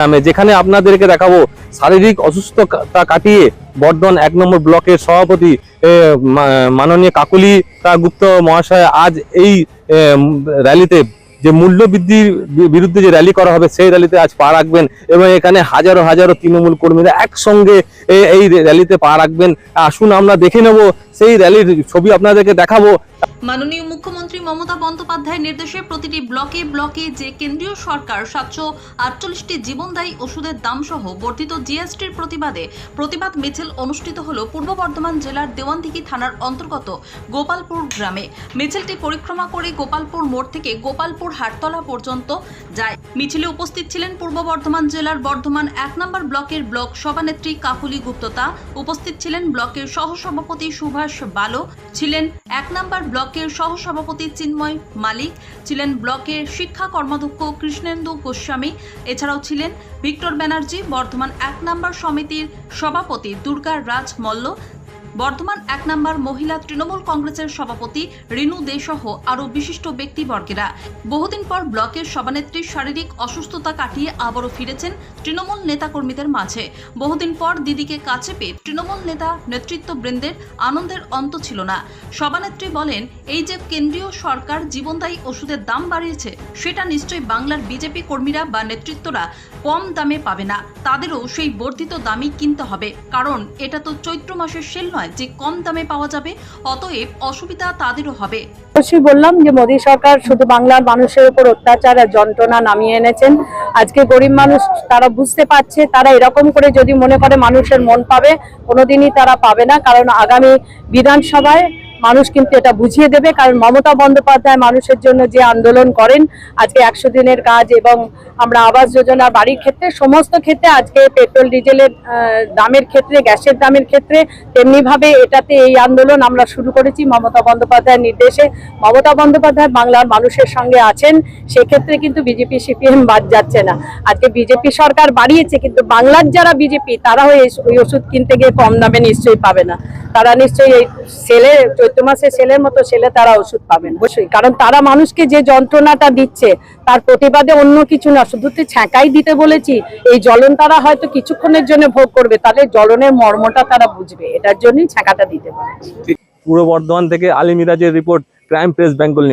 গ্রামে, যেখানে আপনাদেরকে দেখাবো শারীরিক অসুস্থতা কাটিয়ে বর্ধমান এক নম্বর ব্লকের সভাপতি মাননীয় কাকুলি তা গুপ্ত মহাশয় আজ এই র্যালিতে যে মূল্য বৃদ্ধির বিরুদ্ধে যে র্যালি করা হবে, সেই র্যালিতে আজ পা রাখবেন এবং এখানে হাজারো হাজারো তৃণমূল কর্মীরা একসঙ্গে এই র্যালিতে পা রাখবেন। আসুন, আমরা দেখে নেব, সেই র্যালির ছবি আপনাদেরকে দেখাবো। মাননীয় মুখ্যমন্ত্রী মমতা বন্দ্যোপাধ্যায়ের নির্দেশে প্রতিটি ব্লকে ব্লকে যে কেন্দ্রীয় সরকার সাতশো আটচল্লিশটি জীবনদায়ী ওষুধের দাম সহ বর্ধিত জিএসটির প্রতিবাদে প্রতিবাদ মিছিল অনুষ্ঠিত হল পূর্ব বর্ধমান জেলার দেওয়ানদিঘি থানার অন্তর্গত গোপালপুর গ্রামে। মিছিলটি পরিক্রমা করে গোপালপুর মোড় থেকে গোপালপুর হাটতলা পর্যন্ত যায়। মিছিলে উপস্থিত ছিলেন পূর্ব বর্ধমান জেলার বর্ধমান এক নম্বর ব্লকের ব্লক সভানেত্রী কাকুলি গুপ্ততা। উপস্থিত ছিলেন ব্লকের সহসভাপতি সুভাষ বালো, ছিলেন এক নম্বর ব্লকের সহসভাপতি চিন্ময় মালিক, ছিলেন ব্লকের শিক্ষা কর্মাধ্যক্ষ কৃষ্ণেন্দু গোস্বামী, এছাড়াও ছিলেন ভিক্টর ব্যানার্জি, বর্ধমান এক নম্বর সমিতির সভাপতি দুর্গা রাজ মল্ল বর্ধমান এক নম্বর মহিলা তৃণমূল কংগ্রেসের সভাপতি রিনু দে সহ আরও বিশিষ্ট ব্যক্তিবর্গেরা। বহুদিন পর ব্লকের সভানেত্রীর শারীরিক অসুস্থতা কাটিয়ে আবারও ফিরেছেন তৃণমূল নেতাকর্মীদের মাঝে। বহুদিন পর দিদিকে কাছে পেয়ে তৃণমূল নেতা নেতৃত্ববৃন্দের আনন্দের অন্ত ছিল না। সভানেত্রী বলেন, এই যে কেন্দ্রীয় সরকার জীবনদায়ী ওষুধের দাম বাড়িয়েছে, সেটা নিশ্চয়ই বাংলার বিজেপি কর্মীরা বা নেতৃত্বরা কম দামে পাবে না। তাদেরও সেই বর্ধিত দামই কিনতে হবে। কারণ এটা তো চৈত্র মাসের সেল নয় যে কম দামে পাওয়া যাবে, অতএব অসুবিধা তাদেরও হবে। অবশ্যই বললাম যে মোদী সরকার শুধু বাংলার মানুষের উপর অত্যাচার আর যন্ত্রণা নামিয়ে এনেছেন। আজকে গরিব মানুষ তারা বুঝতে পারছে, তারা এরকম করে যদি মনে করে মানুষের মন পাবে, কোনোদিনই তারা পাবে না। কারণ আগামী বিধানসভায় মানুষ কিন্তু এটা বুঝিয়ে দেবে, কারণ মমতা বন্দ্যোপাধ্যায় মানুষের জন্য যে আন্দোলন করেন, আজকে একশো দিনের কাজ এবং আমরা আবাস যোজনা, বাড়ির ক্ষেত্রে, সমস্ত ক্ষেত্রে আজকে পেট্রোল, ডিজেলের দামের ক্ষেত্রে, গ্যাসের দামের ক্ষেত্রে তেমনিভাবে এটাতে এই আন্দোলন আমরা শুরু করেছি। মমতা বন্দ্যোপাধ্যায়ের নির্দেশে মমতা বন্দ্যোপাধ্যায় বাংলার মানুষের সঙ্গে আছেন, সেক্ষেত্রে কিন্তু বিজেপি, সিপিএম বাদ যাচ্ছে না। আজকে বিজেপি সরকার বাড়িয়েছে, কিন্তু বাংলার যারা বিজেপি, তারাও এই ওই ওষুধ কিনতে গিয়ে কম দামে নিশ্চয়ই পাবে না। তারা নিশ্চয়ই এই সেলে চৈত্র মাসে সেলের মতো সেলে তারা ওষুধ পাবে না। অবশ্যই। কারণ তারা মানুষকে যে যন্ত্রণাটা দিচ্ছে, তার প্রতিবাদে অন্য কিছু না, শুধু তো ছ্যাঁকাই দিতে বলেছি, এই জ্বলন তারা হয়তো কিছুক্ষণের জন্য ভোগ করবে, তাহলে জ্বলনের মর্মটা তারা বুঝবে। এটার জন্যই ছ্যাঁকাটা দিতে পারে পূর্ব বর্ধমান থেকে আলী মিরাজের রিপোর্ট, ক্রাইম প্রেস, বেঙ্গল